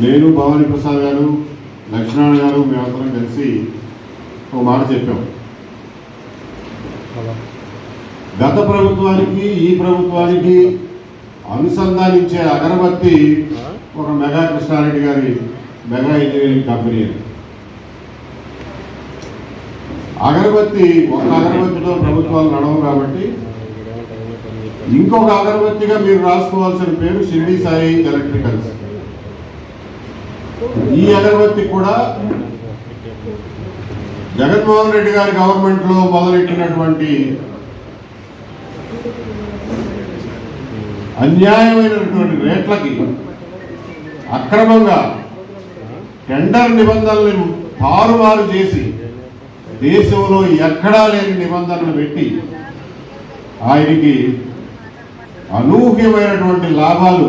నేను భవానీ ప్రసాద్ గారు లక్ష్మణ గారు మేమందరం కలిసి ఒక మాట చెప్పాం గత ప్రభుత్వానికి ఈ ప్రభుత్వానికి అనుసంధానించే అగరబత్తి ఒక మెగా కృష్ణారెడ్డి గారి మెగా ఇంజనీరింగ్ కంపెనీ అని. అగరబత్తి ఒక అగరబత్తితో ప్రభుత్వాలు నడవు కాబట్టి ఇంకొక అగరబత్తిగా మీరు రాసుకోవాల్సిన పేరు షిరిడి సాయి ఎలక్ట్రికల్స్ ఈ అగరబత్తి కూడా జగన్మోహన్ రెడ్డి గారి గవర్నమెంట్లో మొదలెట్టినటువంటి అన్యాయమైనటువంటి రేట్లకి అక్రమంగా టెండర్ నిబంధనలను తారుమారు చేసి దేశంలో ఎక్కడా లేని నిబంధనలు పెట్టి ఆయనకి అనూహ్యమైనటువంటి లాభాలు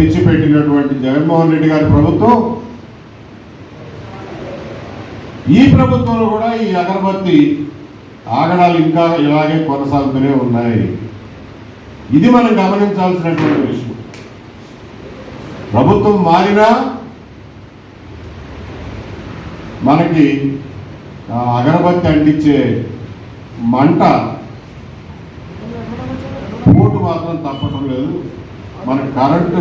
తెచ్చిపెట్టినటువంటి జగన్మోహన్ రెడ్డి గారి ప్రభుత్వం ఈ ప్రభుత్వంలో కూడా ఈ అగరబత్తి ఆగడాలు ఇంకా ఇలాగే కొనసాగుతూనే ఉన్నాయి. ఇది మనం గమనించాల్సినటువంటి విషయం. ప్రభుత్వం మారినా మనకి అగరబత్తి అంటించే మంట పోటు మాత్రం తప్పటం లేదు. మన కరెంటు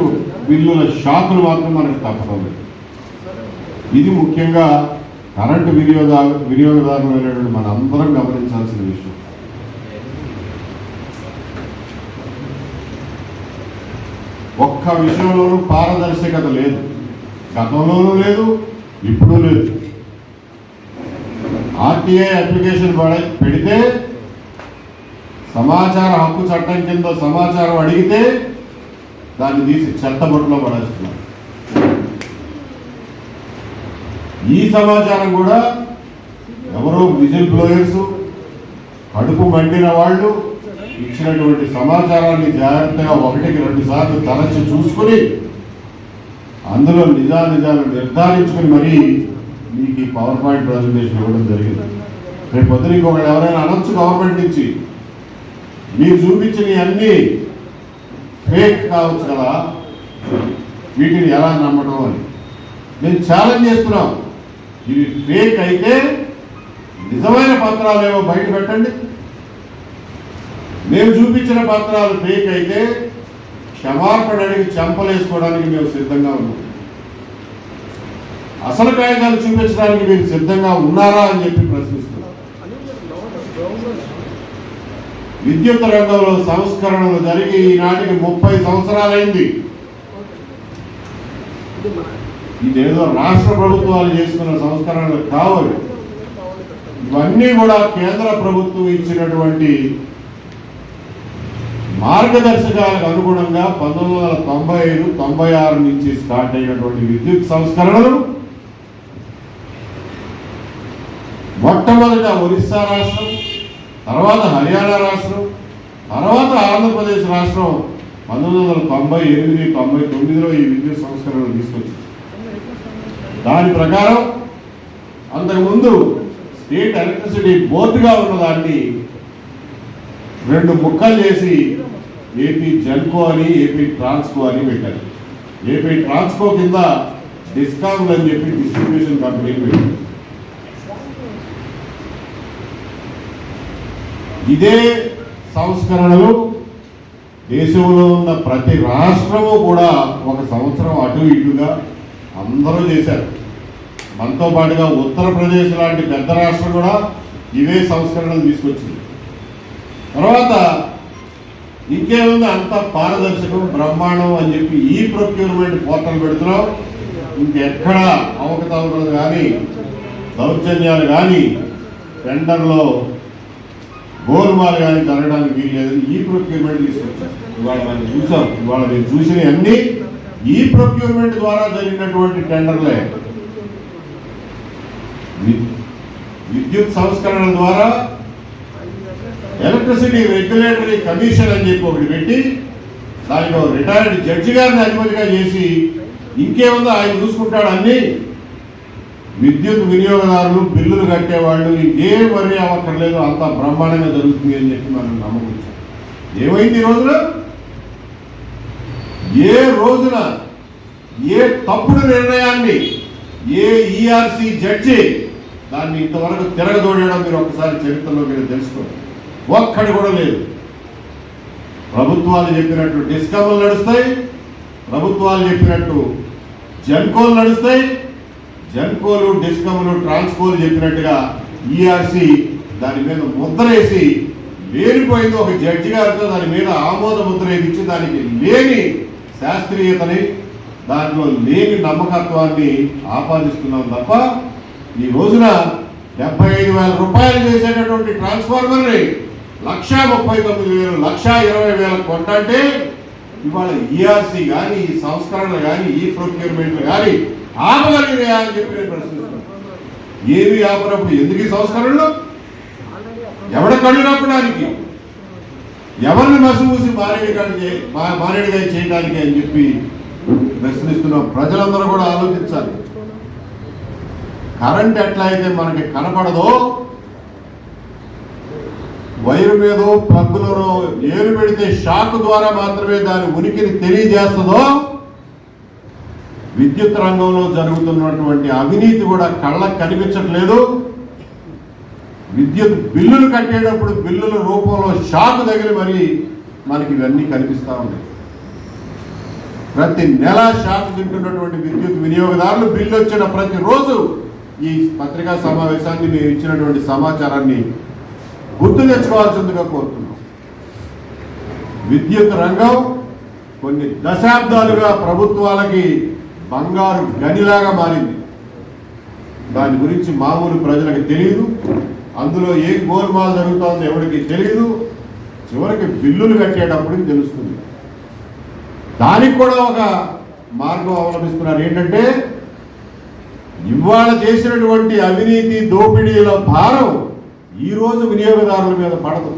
బిల్లుల షాకులు మాత్రం మనకు తప్పటం ఇది ముఖ్యంగా కరెంటు వినియోగదారులు వినియోగదారులైనటువంటి మన అందరం గమనించాల్సిన విషయం. ఒక్క విషయంలోనూ పారదర్శకత లేదు. గతంలోనూ లేదు ఇప్పుడు లేదు. ఆర్టీఐ అప్లికేషన్ పెడితే సమాచార హక్కు చట్టం కింద సమాచారం అడిగితే దాన్ని తీసి చెత్తబొట్టులో పడేస్తున్నారు ఈ సమాచారం కూడా ఎవరో విజిల్ బ్లోయర్స్ కడుపు మండిన వాళ్ళు ఇచ్చినటువంటి సమాచారాన్ని జాగ్రత్తగా ఒకటికి రెండు సార్లు తరచి చూసుకుని అందులో నిజానిజాలు నిర్ధారించుకుని మరీ మీకు ఈ పవర్ పాయింట్ ప్రజెంటేషన్ ఇవ్వడం జరిగింది. రేపు పొద్దున ఇంకొకటి ఎవరైనా అనొచ్చు గవర్నమెంట్ నుంచి. మీరు చూపించిన అన్ని ఫేక్ కావచ్చు కదా వీటిని ఎలా నమ్మడం అని. మేము ఛాలెంజ్ చేస్తున్నాం. ఇవి ఫేక్ అయితే నిజమైన పత్రాలు ఏమో బయట పెట్టండి. మేము చూపించిన పత్రాలు ఫేక్ అయితే క్షమాపణ అడిగి చెంపలేసుకోవడానికి మేము సిద్ధంగా ఉన్నాం. అసలు కాగితాలు చూపించడానికి మీరు సిద్ధంగా ఉన్నారా అని చెప్పి ప్రశ్నిస్తున్నాం. విద్యుత్ రంగంలో సంస్కరణలు జరిగి ఈనాటికి ముప్పై సంవత్సరాలైంది. ఇదేదో రాష్ట్ర ప్రభుత్వాలు చేసుకున్న సంస్కరణలు కావాలి. ఇవన్నీ కూడా కేంద్ర ప్రభుత్వం ఇచ్చినటువంటి మార్గదర్శకాలకు అనుగుణంగా పంతొమ్మిది వందల తొంభై ఐదు తొంభై ఆరు నుంచి స్టార్ట్ అయినటువంటి విద్యుత్ సంస్కరణలు మొట్టమొదట ఒరిస్సా రాష్ట్రం తర్వాత హర్యానా రాష్ట్రం తర్వాత ఆంధ్రప్రదేశ్ రాష్ట్రం పంతొమ్మిది వందల తొంభై ఎనిమిది తొంభై తొమ్మిదిలో ఈ విద్యుత్ సంస్కరణలు తీసుకొచ్చింది దాని ప్రకారం అంతకుముందు స్టేట్ ఎలక్ట్రిసిటీ బోర్డుగా ఉన్న దాన్ని రెండు ముక్కలు చేసి ఏపీ జెన్కో అని ఏపీ ట్రాన్స్కో అని పెట్టారు. ఏపీ ట్రాన్స్కో కింద డిస్కామ్ అని చెప్పి డిస్ట్రిబ్యూషన్ కంపెనీ పెట్టారు. ఇదే సంస్కరణలు దేశంలో ఉన్న ప్రతి రాష్ట్రము కూడా ఒక సంవత్సరం అటు ఇటుగా అందరూ చేశారు. మనతో పాటుగా ఉత్తరప్రదేశ్ లాంటి పెద్ద రాష్ట్రం కూడా ఇవే సంస్కరణలు తీసుకొచ్చింది. తర్వాత ఇంకేముంది? అంత పారదర్శకం బ్రహ్మాండం అని చెప్పి ఈ ప్రొక్యూర్మెంట్ పోర్టల్ పెడుతున్నాం. ఇంకెక్కడ అవకతవకలు కానీ దౌర్జన్యాలు కానీ టెండర్లో గోల్మాల్ కానీ జరగడానికి వీల్లేదు ఈ ప్రొక్యూర్మెంట్ తీసుకొచ్చారు ఇవాళ మనం చూసాం. ఇవాళ మేము చూసిన అన్ని ఈ ప్రొక్యూర్మెంట్ ద్వారా జరిగినటువంటి టెండర్లే. విద్యుత్ సంస్కరణ ద్వారా ఎలక్ట్రిసిటీ రెగ్యులేటరీ కమిషన్ అని చెప్పి ఒకటి పెట్టి దానిలో రిటైర్డ్ జడ్జి గారిని అధిపతిగా చేసి ఇంకేముందో ఆయన చూసుకుంటాడు అన్నీ. విద్యుత్ వినియోగదారులు బిల్లులు కట్టేవాళ్ళు ఇంకేం వరి అవ్వక్కర్లేదు అంత బ్రహ్మాండంగా జరుగుతుంది అని చెప్పి మనం నమ్మకం ఏమైంది ఈ రోజున? ఏ రోజున ఏ తప్పుడు నిర్ణయాన్ని ఏ ఈఆర్సి జడ్జి దాన్ని ఇంతవరకు తిరగదోడడం మీరు ఒకసారి చరిత్రలో మీరు తెలుసుకోండి. ఒక్కడి కూడా లేదు. ప్రభుత్వాలు చెప్పినట్టు డిస్కమ్లు నడుస్తాయి ప్రభుత్వాలు చెప్పినట్టు జన్కోలు నడుస్తాయి జన్కోలు డిస్కమ్లు ట్రాన్స్కోలు చెప్పినట్టుగా ఈఆర్సి దాని మీద ముద్రేసి లేనిపోయింది ఒక జడ్జి గారితో దాని మీద ఆమోద ముద్ర ఇచ్చి దానికి లేని శాస్త్రీయతని దాంట్లో లేని నమ్మకత్వాన్ని ఆపాదిస్తున్నాం తప్ప ఈ రోజున డెబ్బై ఐదు వేల రూపాయలు చేసేటటువంటి ట్రాన్స్ఫార్మర్ని లక్షా ముప్పై తొమ్మిది వేలు లక్షా ఇరవై వేల కొంటే ఇవాళ ఈఆర్సీ కానీ ఈ సంస్కరణలు కానీ ఈ ప్రొక్యూర్మెంట్లు కానీ ఆపగలిగినాయా అని చెప్పి నేను ప్రశ్నిస్తున్నాను ఏవి ఆపనప్పుడు ఎందుకు ఈ సంస్కరణలు? ఎవడ కళ్ళు నప్పడానికి? ఎవరిని మసిమూసి మారేడుగా మారేడుగా చేయడానికి అని చెప్పి ప్రశ్నిస్తున్నాం ప్రజలందరూ కూడా ఆలోచించాలి. కరెంట్ ఎట్లా అయితే మనకి కనపడదో వైరు మీదో ప్లగ్గులోనో ఏలు పెడితే షాక్ ద్వారా మాత్రమే దాని ఉనికిని తెలియజేస్తుందో విద్యుత్ రంగంలో జరుగుతున్నటువంటి అవినీతి కూడా కళ్ళకు కనిపించట్లేదు. విద్యుత్ బిల్లులు కట్టేటప్పుడు బిల్లుల రూపంలో షాక్ తగిలి మరి మనకి ఇవన్నీ కనిపిస్తూ ఉన్నాయి. ప్రతి నెల షాక్ తింటున్నటువంటి విద్యుత్ వినియోగదారులు బిల్లు వచ్చిన ప్రతిరోజు ఈ పత్రికా సమావేశాన్ని మేము ఇచ్చినటువంటి సమాచారాన్ని గుర్తు తెచ్చుకోవాల్సిందిగా కోరుతున్నాం. విద్యుత్ రంగం కొన్ని దశాబ్దాలుగా ప్రభుత్వాలకి బంగారు గనిలాగా మారింది. దాని గురించి మామూలు ప్రజలకు తెలియదు అందులో ఏ గోల్మాల్ జరుగుతుందో ఎవరికి తెలియదు చివరికి బిల్లులు కట్టేటప్పటికి తెలుస్తుంది. దానికి కూడా ఒక మార్గం అవలంబిస్తున్నారు. ఏంటంటే ఇవాళ చేసినటువంటి అవినీతి దోపిడీల భారం ఈ రోజు వినియోగదారుల మీద పడదు.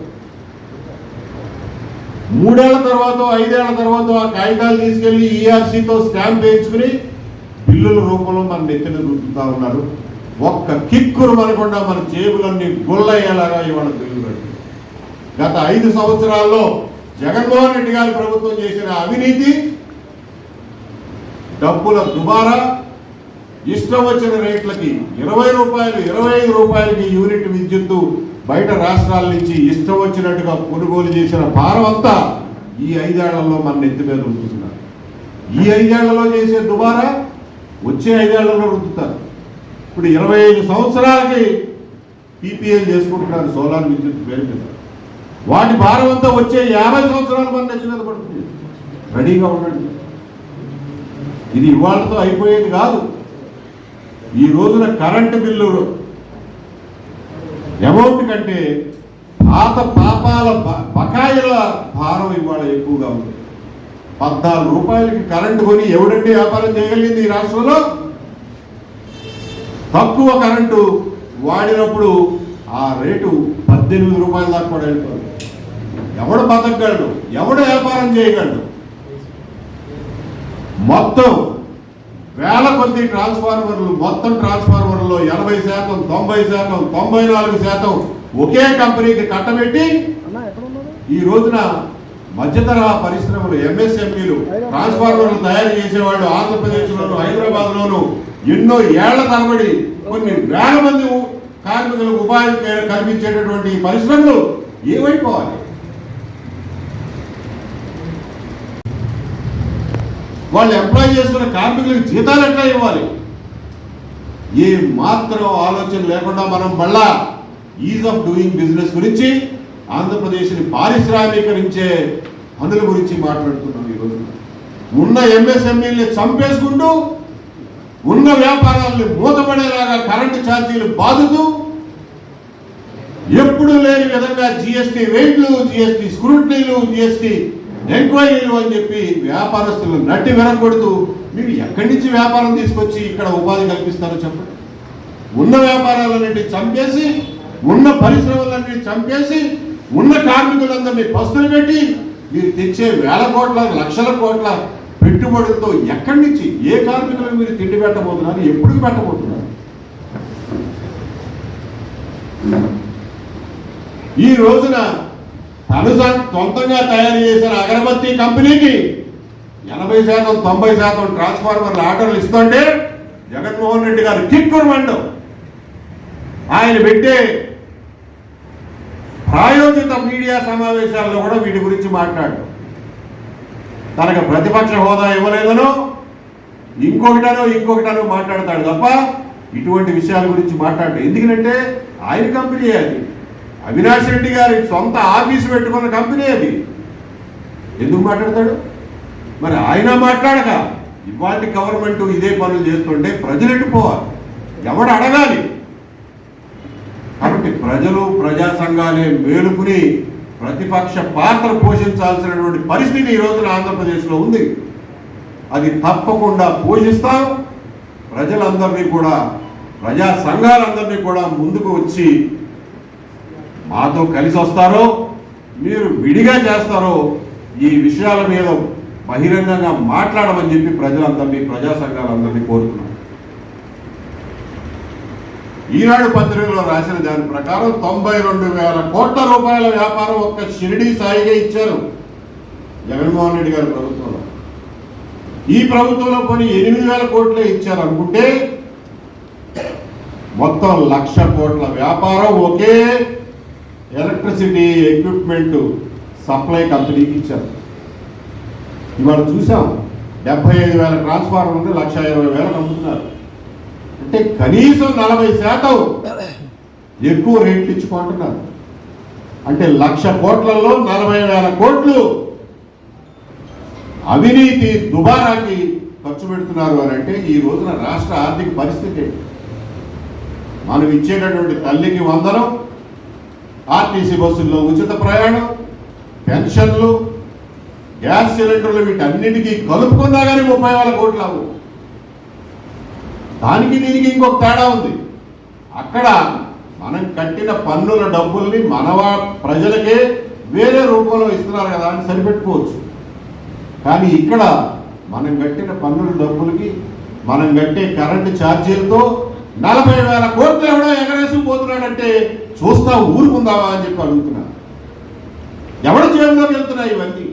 మూడేళ్ళ తర్వాత ఐదేళ్ళ తర్వాత ఆ కాగితాలు తీసుకెళ్ళి ఈఆర్సీతో స్టాంప్ వేయించుకుని బిల్లుల రూపంలో మన నెత్తిన రుద్దుతా ఉన్నారు. ఒక్క కిక్కురు మనకుండా మన జేబులన్నీ గుల్లయ్యేలాగా ఇవాళ బిల్లులు గత ఐదు సంవత్సరాల్లో జగన్మోహన్ రెడ్డి గారి ప్రభుత్వం చేసిన అవినీతి డబ్బుల దుబారా ఇష్టం వచ్చిన రేట్లకి ఇరవై రూపాయలు ఇరవై ఐదు రూపాయలకి యూనిట్ విద్యుత్తు బయట రాష్ట్రాల నుంచి ఇష్టం వచ్చినట్టుగా కొనుగోలు చేసిన భారం అంతా ఈ ఐదేళ్ళలో మన నెత్తి మీద రుద్దుతున్నారు ఈ ఐదేళ్ళలో చేసే దుబారా వచ్చే ఐదేళ్ళలో రుద్దుతారు. ఇప్పుడు ఇరవై ఐదు సంవత్సరాలకి పీపీఎల్ చేసుకుంటున్నారు సోలార్ విద్యుత్ పేరు మీద వాటి భారం అంతా వచ్చే యాభై సంవత్సరాలు మన నెత్తి మీద పడుతుంది. రెడీగా ఉండండి. ఇది ఇవాళతో అయిపోయేది కాదు. ఈ రోజున కరెంటు బిల్లు అమౌంట్ కంటే పాత పాపాల బ- బకాయిల భారం ఇవాళ ఎక్కువగా ఉంది. పద్నాలుగు రూపాయలకి కరెంటు కొని ఎవడంటే వ్యాపారం చేయగలిగింది ఈ రాష్ట్రంలో? తక్కువ కరెంటు వాడినప్పుడు ఆ రేటు పద్దెనిమిది రూపాయల దాకా కూడా వెళ్ళిపోతుంది ఎవడు బతకగలడు? ఎవడు వ్యాపారం చేయగలడు? మొత్తం వేల కొద్ది ట్రాన్స్ఫార్మర్లు మొత్తం ట్రాన్స్ఫార్మర్లో ఎనభై శాతం తొంభై శాతం తొంభై నాలుగు శాతం ఒకే కంపెనీకి కట్టబెట్టి ఈ రోజున మధ్యతరహా పరిశ్రమలు ఎంఎస్ఎంఈలు ట్రాన్స్ఫార్మర్లు తయారు చేసేవాళ్ళు ఆంధ్రప్రదేశ్లోను హైదరాబాద్లోను ఎన్నో ఏళ్ళ తరబడి కొన్ని వేల మంది కార్మికులకు ఉపాధి కల్పించేటటువంటి పరిశ్రమలు ఏమైపోవాలి? వాళ్ళు ఎంప్లాయ్ చేసుకున్న కార్మికులకు జీతాలు ఎట్లా ఇవ్వాలి? ఏ మాత్రం ఆలోచన లేకుండా మనం మళ్ళా ఈజ్ ఆఫ్ డూయింగ్ బిజినెస్ గురించి ఆంధ్రప్రదేశ్ని పారిశ్రామికరించే పనుల గురించి మాట్లాడుతున్నాం ఈరోజు ఉన్న ఎంఎస్ఎంఈల్ని చంపేసుకుంటూ ఉన్న వ్యాపారాలని మూతపడేలాగా కరెంటు ఛార్జీలు బాదుతూ ఎప్పుడు లేని విధంగా జిఎస్టీ రేట్లు జిఎస్టీ స్క్రూట్నీలు జిఎస్టీ ఎంక్వైరీలు అని చెప్పి వ్యాపారస్తులు నట్టి వెనకొడుతూ మీరు ఎక్కడి నుంచి వ్యాపారం తీసుకొచ్చి ఇక్కడ ఉపాధి కల్పిస్తారో చెప్పండి. ఉన్న వ్యాపారాలన్నింటినీ చంపేసి ఉన్న పరిశ్రమలన్నింటినీ చంపేసి ఉన్న కార్మికులందరినీ పస్తులు పెట్టి మీరు తెచ్చే వేల కోట్ల లక్షల కోట్ల పెట్టుబడులతో ఎక్కడి నుంచి ఏ కార్మికులను మీరు తిండి పెట్టబోతున్నారు ఎప్పుడు పెట్టబోతున్నారు? ఈ రోజున తను సొంతంగా తయారు చేసిన అగరబత్తి కంపెనీకి ఎనభై శాతం తొంభై శాతం ట్రాన్స్ఫార్మర్ల ఆర్డర్లు ఇస్తుంటే జగన్మోహన్ రెడ్డి గారు కిక్కురమండు ఆయన పెట్టే ప్రాయోజిత మీడియా సమావేశాల్లో కూడా వీటి గురించి మాట్లాడు. తనకు ప్రతిపక్ష హోదా ఇవ్వలేదనో ఇంకొకటనో ఇంకొకటనో మాట్లాడతాడు తప్ప ఇటువంటి విషయాల గురించి మాట్లాడటం ఎందుకంటే ఆయన కంపెనీ అది. అవినాష్ రెడ్డి గారి సొంత ఆఫీసు పెట్టుకున్న కంపెనీ అది. ఎందుకు మాట్లాడతాడు? మరి ఆయన మాట్లాడక ఇవాళ గవర్నమెంట్ ఇదే పనులు చేస్తుంటే ప్రజలు ఎట్టుకోవాలి ఎవడు అడగాలి? కాబట్టి ప్రజలు ప్రజా సంఘాలే మేలుకుని ప్రతిపక్ష పాత్ర పోషించాల్సినటువంటి పరిస్థితి ఈ రోజున ఆంధ్రప్రదేశ్లో ఉంది. అది తప్పకుండా పోషిస్తాం. ప్రజలందరినీ కూడా ప్రజా సంఘాలందరినీ కూడా ముందుకు వచ్చి మాతో కలిసి వస్తారో మీరు విడిగా చేస్తారో ఈ విషయాల మీద బహిరంగంగా మాట్లాడమని చెప్పి ప్రజలందరినీ ప్రజా సంఘాలందరినీ కోరుతున్నాం. ఈనాడు పత్రికలో రాసిన దాని ప్రకారం తొంభై రెండు వేల కోట్ల రూపాయల వ్యాపారం ఒక్క షిరిడి సాయిగా ఇచ్చారు జగన్మోహన్ రెడ్డి గారి ప్రభుత్వంలో. ఈ ప్రభుత్వంలో కొన్ని ఎనిమిది వేల కోట్లే ఇచ్చారు అనుకుంటే మొత్తం లక్ష కోట్ల వ్యాపారం ఒకే ఎలక్ట్రిసిటీ ఎక్విప్మెంట్ సప్లై కంపెనీకి ఇచ్చారు. ఇవాళ చూసాం డెబ్బై ఐదు వేల ట్రాన్స్ఫార్మర్ ఉంటే లక్ష ఇరవై వేలకు అమ్ముతున్నారు అంటే కనీసం నలభై శాతం ఎక్కువ రేట్లు ఇచ్చుకుంటున్నారు. అంటే లక్ష కోట్లలో నలభై వేల కోట్లు అవినీతి దుబారాకి ఖర్చు పెడుతున్నారు అని అంటే ఈ రోజున రాష్ట్ర ఆర్థిక పరిస్థితి మనం ఇచ్చేటటువంటి తల్లికి వందనం ఆర్టీసీ బస్సుల్లో ఉచిత ప్రయాణం పెన్షన్లు గ్యాస్ సిలిండర్లు వీటన్నిటికీ కలుపుకున్నా కానీ ముప్పై వేల కోట్లు అవ్వు దానికి దీనికి ఇంకొక తేడా ఉంది. అక్కడ మనం కట్టిన పన్నుల డబ్బుల్ని మనవా ప్రజలకే వేరే రూపంలో ఇస్తున్నారు కదా అని సరిపెట్టుకోవచ్చు. కానీ ఇక్కడ మనం కట్టిన పన్నుల డబ్బులకి మనం కట్టే కరెంటు ఛార్జీలతో నలభై వేల కోట్లు ఎవడో ఎగరేసుకుపోతున్నాడంటే చూస్తా ఊరుకుందావా అని చెప్పి అడుగుతున్నా. ఎవరి జేబులో వెళ్తున్నాయి ఇవన్నీ?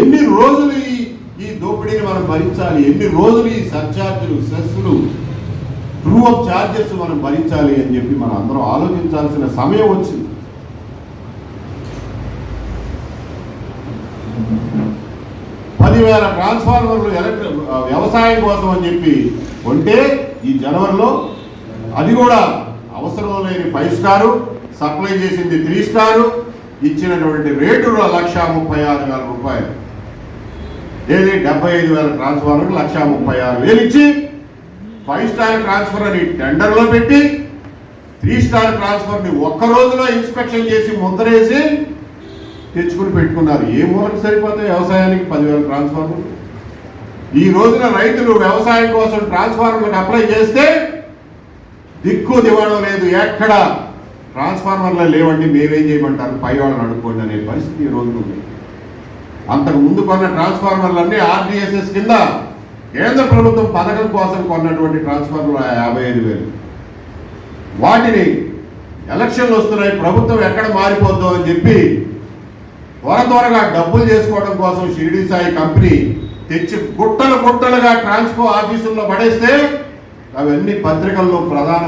ఎన్ని రోజులు ఈ ఈ దోపిడీని మనం భరించాలి? ఎన్ని రోజులు ఈ సర్ఛార్జీలు సెస్సులు ట్రూ అప్ ఛార్జెస్ మనం భరించాలి అని చెప్పి మనం అందరం ఆలోచించాల్సిన సమయం వచ్చింది. పదివేల ట్రాన్స్ఫార్మర్లు ఎలక్ట్రి వ్యవసాయం కోసం అని చెప్పి ఉంటే ఈ జనవరిలో అది కూడా అవసరం లేని ఫైవ్ స్టారు సప్లై చేసింది త్రీ స్టారు ఇచ్చినటువంటి రేటు లక్ష ముప్పై ఆరు వేల రూపాయలు. ఏది? డెబ్బై ఐదు వేల ట్రాన్స్ఫార్మర్ లక్ష ముప్పై ఆరు వేలు ఇచ్చి ఫైవ్ స్టార్ ట్రాన్స్ఫర్ అని టెండర్లో పెట్టి త్రీ స్టార్ ట్రాన్స్ఫర్ని ఒక్క రోజులో ఇన్స్పెక్షన్ చేసి ముద్రేసి తెచ్చుకుని పెట్టుకున్నారు. ఏ మూలకు సరిపోతాయి వ్యవసాయానికి పదివేల ట్రాన్స్ఫార్మర్ ఈ రోజున రైతులు వ్యవసాయం కోసం ట్రాన్స్ఫార్మర్కి అప్లై చేస్తే దిక్కు దివడం లేదు ఎక్కడ? ట్రాన్స్ఫార్మర్లు లేవండి మేమేం చేయమంటారు? పై వాళ్ళని అడుక్కోండి అనే పరిస్థితి ఈ రోజు ఉంది. అంతకు ముందు కొన్న ట్రాన్స్ఫార్మర్లన్నీ ఆర్డిఎస్ఎస్ కింద కేంద్ర ప్రభుత్వం పథకం కోసం కొన్నటువంటి ట్రాన్స్ఫార్మర్ యాభై ఐదు వేలు. వాటిని ఎలక్షన్లు వస్తున్నాయి ప్రభుత్వం ఎక్కడ మారిపోద్దో అని చెప్పి త్వర త్వరగా డబ్బులు చేసుకోవడం కోసం షిరిడి సాయి కంపెనీ తెచ్చి గుట్టలు గుట్టలుగా ట్రాన్స్కో ఆఫీసుల్లో పడేస్తే అవన్నీ పత్రికల్లో ప్రధాన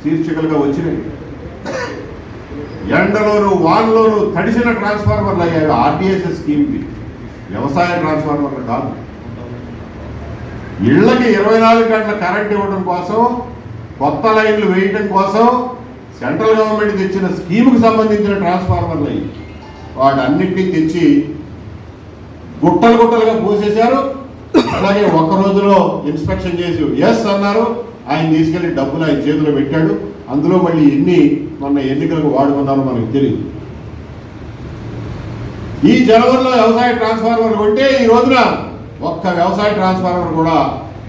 శీర్షికలుగా వచ్చినాయి. ఎండలోను వాన్లోను తడిసిన ట్రాన్స్ఫార్మర్లు అయ్యాయి. ఆర్టీఎస్ఎస్ స్కీమ్కి వ్యవసాయ ట్రాన్స్ఫార్మర్లు కాదు. ఇళ్ళకి ఇరవై నాలుగు గంటల కరెంట్ ఇవ్వడం కోసం కొత్త లైన్లు వేయటం కోసం సెంట్రల్ గవర్నమెంట్ తెచ్చిన స్కీమ్కి సంబంధించిన ట్రాన్స్ఫార్మర్లు అయ్యి వాటన్నిటినీ తెచ్చి గుట్టలు గుట్టలుగా పోసేశారు. అలాగే ఒక్క రోజులో ఇన్స్పెక్షన్ చేసి ఎస్ అన్నారు. ఆయన తీసుకెళ్ళి డబ్బులు ఆయన చేతిలో పెట్టాడు. అందులో మళ్ళీ ఎన్ని మొన్న ఎన్నికలకు వాడుకున్నారో మనకు తెలియదు ఈ జనవరిలో వ్యవసాయ ట్రాన్స్ఫార్మర్ కొంటే ఈ రోజున ఒక్క వ్యవసాయ ట్రాన్స్ఫార్మర్ కూడా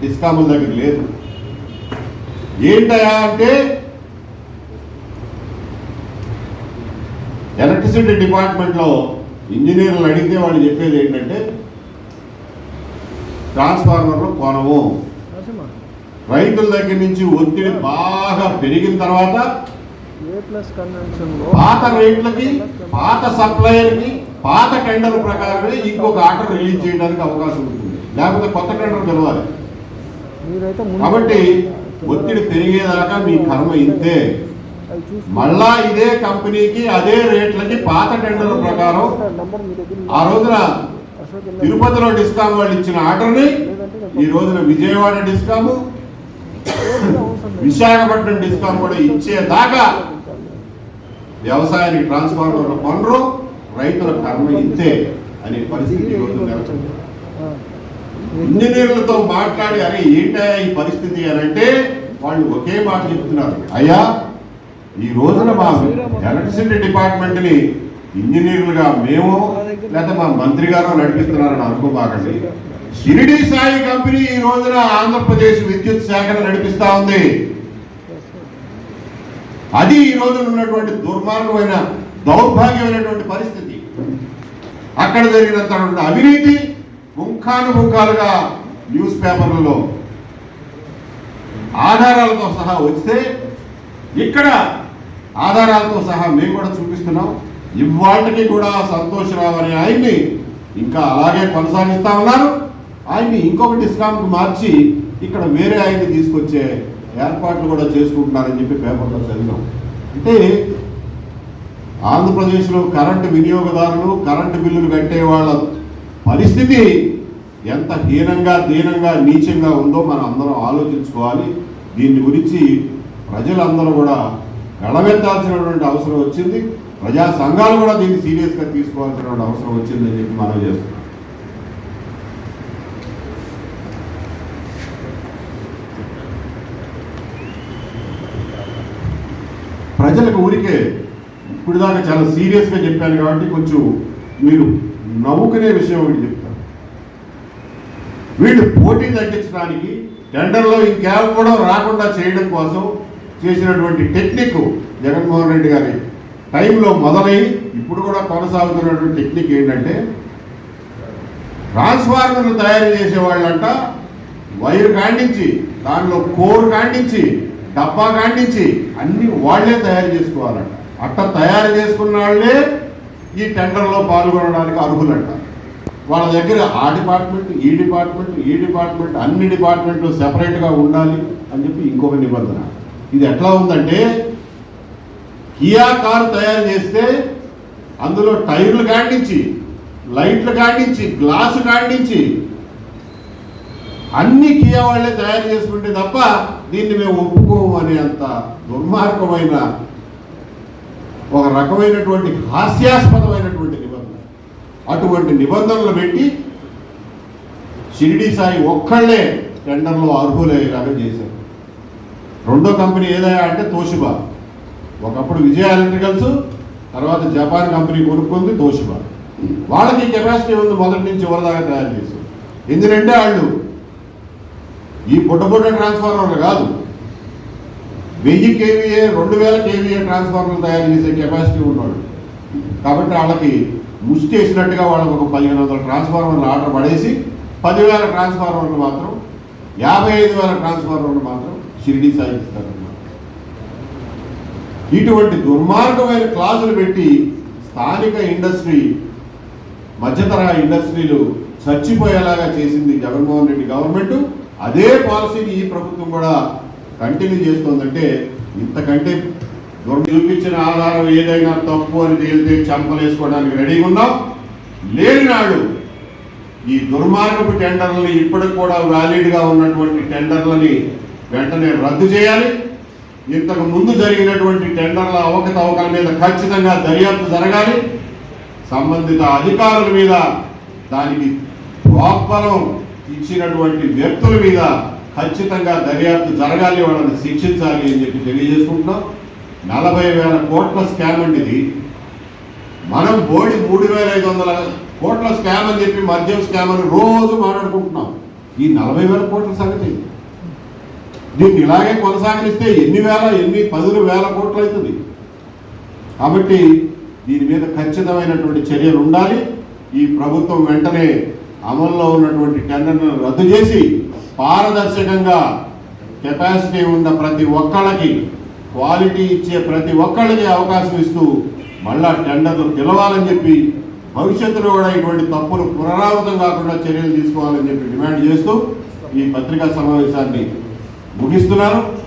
డిస్కాముల దగ్గర లేదు. ఏంటయా అంటే ఎలక్ట్రిసిటీ డిపార్ట్మెంట్లో ఇంజనీర్లు అడిగితే వాళ్ళు చెప్పేది ఏంటంటే ట్రాన్స్ఫార్మర్లు కొనము రైతుల దగ్గర నుంచి ఒత్తిడి బాగా పెరిగిన తర్వాత పాత రేట్లకి పాత సప్లయర్కి పాత టెండర్ ప్రకారమే ఇంకొక ఆర్డర్ రిలీజ్ చేయడానికి అవకాశం ఉంటుంది. లేకపోతే కొత్త టెండర్ ముందు కాబట్టి ఒత్తిడి పెరిగేదాకా మీ కర్మ ఇంతే. మళ్ళా ఇదే కంపెనీకి అదే రేట్లకి పాత టెండర్ ప్రకారం ఆ రోజున తిరుపతిలో డిస్కామ్ వాళ్ళు ఇచ్చిన ఆర్డర్ని ఈ రోజున విజయవాడ డిస్కాము విశాఖపట్నం డిస్కామ్ కూడా ఇచ్చేదాకా వ్యవసాయానికి ట్రాన్స్ఫార్మర్లు కొనరు రైతుల కర్మ ఇంతే అనే పరిస్థితి ఈరోజు నెలకొంది. ఇంజనీర్లతో మాట్లాడి అరే ఏంటా ఈ పరిస్థితి? అని అంటే వాళ్ళు ఒకే మాట చెప్తున్నారు. అయ్యా ఈ రోజున మా ఎలక్ట్రిసిటీ డిపార్ట్మెంట్ని ఇంజనీర్లుగా మేము లేదా మా మంత్రి గారు నడిపిస్తున్నారని అనుకోబాకండి షిరిడి సాయి కంపెనీ ఈ రోజున ఆంధ్రప్రదేశ్ విద్యుత్ శాఖను నడిపిస్తా ఉంది. అది ఈ రోజున ఉన్నటువంటి దుర్మార్గమైన దౌర్భాగ్యమైనటువంటి పరిస్థితి. అక్కడ జరిగినంత అవినీతి ముఖానుముఖాలుగా న్యూస్ పేపర్లలో ఆధారాలతో సహా వస్తే ఇక్కడ ఆధారాలతో సహా మేము కూడా చూపిస్తున్నాం. ఇవాటికి కూడా సంతోషరావు అనే ఆయన్ని ఇంకా అలాగే కొనసాగిస్తా ఉన్నారు. ఆయన్ని ఇంకొక డిస్కామ్కి మార్చి ఇక్కడ వేరే ఆయన్ని తీసుకొచ్చే ఏర్పాట్లు కూడా చేసుకుంటున్నారని చెప్పి పేపర్లో చదివాం. అంటే ఆంధ్రప్రదేశ్లో కరెంటు వినియోగదారులు కరెంటు బిల్లులు కట్టే వాళ్ళ పరిస్థితి ఎంత హీనంగా దీనంగా నీచంగా ఉందో మనం అందరం ఆలోచించుకోవాలి. దీని గురించి ప్రజలందరూ కూడా గడవెత్తాల్సినటువంటి అవసరం వచ్చింది. ప్రజా సంఘాలు కూడా దీన్ని సీరియస్గా తీసుకోవాల్సిన అవసరం వచ్చిందని చెప్పి మనం చేస్తున్నాం. ప్రజలకు ఊరికే ఇప్పుడు దాకా చాలా సీరియస్గా చెప్పాను కాబట్టి కొంచెం మీరు నవ్వుకునే విషయం ఒకటి చెప్తాను వీళ్ళు పోటీ తగ్గించడానికి టెండర్లో కూడా రాకుండా చేయడం కోసం చేసినటువంటి టెక్నిక్ జగన్మోహన్ రెడ్డి గారి టైంలో మొదలై ఇప్పుడు కూడా కొనసాగుతున్నటువంటి టెక్నిక్ ఏంటంటే ట్రాన్స్ఫార్మర్లు తయారు చేసే వాళ్ళంట వైర్ కాండించి దానిలో కోర్ కాండించి డబ్బా కాండించి అన్ని వాళ్ళే తయారు చేసుకోవాలంట. అట్ట తయారు చేసుకున్న వాళ్ళే ఈ టెండర్లో పాల్గొనడానికి అర్హులంట. వాళ్ళ దగ్గర ఆ డిపార్ట్మెంట్ ఈ డిపార్ట్మెంట్ ఈ డిపార్ట్మెంట్ అన్ని డిపార్ట్మెంట్లు సెపరేట్గా ఉండాలి అని చెప్పి ఇంకొక నిబంధన. ఇది ఎట్లా ఉందంటే కియా కారు తయారు చేస్తే అందులో టైర్లు కాడించి లైట్లు కాడించి గ్లాసు కాడించి అన్ని కియా వాళ్ళే తయారు చేసుకుంటే తప్ప దీన్ని మేము ఒప్పుకోము అనే అంత దుర్మార్గమైన ఒక రకమైనటువంటి హాస్యాస్పదమైనటువంటి నిబంధన. అటువంటి నిబంధనలు పెట్టి షిరిడి సాయి ఒక్కళ్ళే టెండర్లో అర్హులయ్యేలాగా చేశారు. రెండో కంపెనీ ఏదయ్యా అంటే తోషిబా ఒకప్పుడు విజయ ఎలక్ట్రికల్స్ తర్వాత జపాన్ కంపెనీ కొనుక్కుంది తోషిబా. వాళ్ళకి కెపాసిటీ ఉంది మొదటి నుంచి చివరిదాకా తయారు చేసి. ఎందుకంటే వాళ్ళు ఈ బుడ్డ బుడ్డ ట్రాన్స్ఫార్మర్లు కాదు. వెయ్యి కేవీఏ రెండు వేల కేవీఏ ట్రాన్స్ఫార్మర్లు తయారు చేసే కెపాసిటీ ఉన్నాడు కాబట్టి వాళ్ళకి ముష్టి వేసినట్టుగా వాళ్ళకి ఒక పదిహేను వందల ట్రాన్స్ఫార్మర్లు ఆర్డర్ పడేసి పదివేల ట్రాన్స్ఫార్మర్లు మాత్రం యాభై ఐదు వేల ట్రాన్స్ఫార్మర్లు మాత్రం షిరిడీ సాగిస్తారు. ఇటువంటి దుర్మార్గమైన క్లాసులు పెట్టి స్థానిక ఇండస్ట్రీ మధ్యతరహా ఇండస్ట్రీలు చచ్చిపోయేలాగా చేసింది జగన్మోహన్ రెడ్డి గవర్నమెంట్. అదే పాలసీని ఈ ప్రభుత్వం కూడా కంటిన్యూ చేస్తోందంటే ఇంతకంటే చూపించిన ఆధారం ఏదైనా తప్పు అని తేలితే చంపలేసుకోవడానికి రెడీగా ఉన్నాం. లేనినాడు ఈ దుర్మార్గపు టెండర్లని ఇప్పటికి కూడా వ్యాలిడ్గా ఉన్నటువంటి టెండర్లని వెంటనే రద్దు చేయాలి. ఇంతకు ముందు జరిగినటువంటి టెండర్ల అవకతవకల మీద ఖచ్చితంగా దర్యాప్తు జరగాలి. సంబంధిత అధికారుల మీద దానికి ప్రోత్బలం ఇచ్చినటువంటి వ్యక్తుల మీద ఖచ్చితంగా దర్యాప్తు జరగాలి వాళ్ళని శిక్షించాలి అని చెప్పి తెలియజేసుకుంటున్నాం. నలభై వేల కోట్ల స్కామ్ అండి ఇది. మనం బోడి మూడు వేల ఐదు వందల కోట్ల స్కామ్ అని చెప్పి మద్యం స్కామ్ అని రోజు మాట్లాడుకుంటున్నాం. ఈ నలభై వేల కోట్ల సంగతి దీన్ని ఇలాగే కొనసాగిస్తే ఎన్ని వేల ఎన్ని పదులు వేల కోట్లు అవుతుంది. కాబట్టి దీని మీద ఖచ్చితమైనటువంటి చర్యలు ఉండాలి. ఈ ప్రభుత్వం వెంటనే అమల్లో ఉన్నటువంటి టెండర్ను రద్దు చేసి పారదర్శకంగా కెపాసిటీ ఉన్న ప్రతి ఒక్కళ్ళకి క్వాలిటీ ఇచ్చే ప్రతి ఒక్కళ్ళకి అవకాశం ఇస్తూ మళ్ళా టెండర్లు పిలవాలని చెప్పి భవిష్యత్తులో కూడా ఇటువంటి తప్పులు పునరావృతం కాకుండా చర్యలు తీసుకోవాలని చెప్పి డిమాండ్ చేస్తూ ఈ పత్రికా సమావేశాన్ని ముగిస్తున్నాను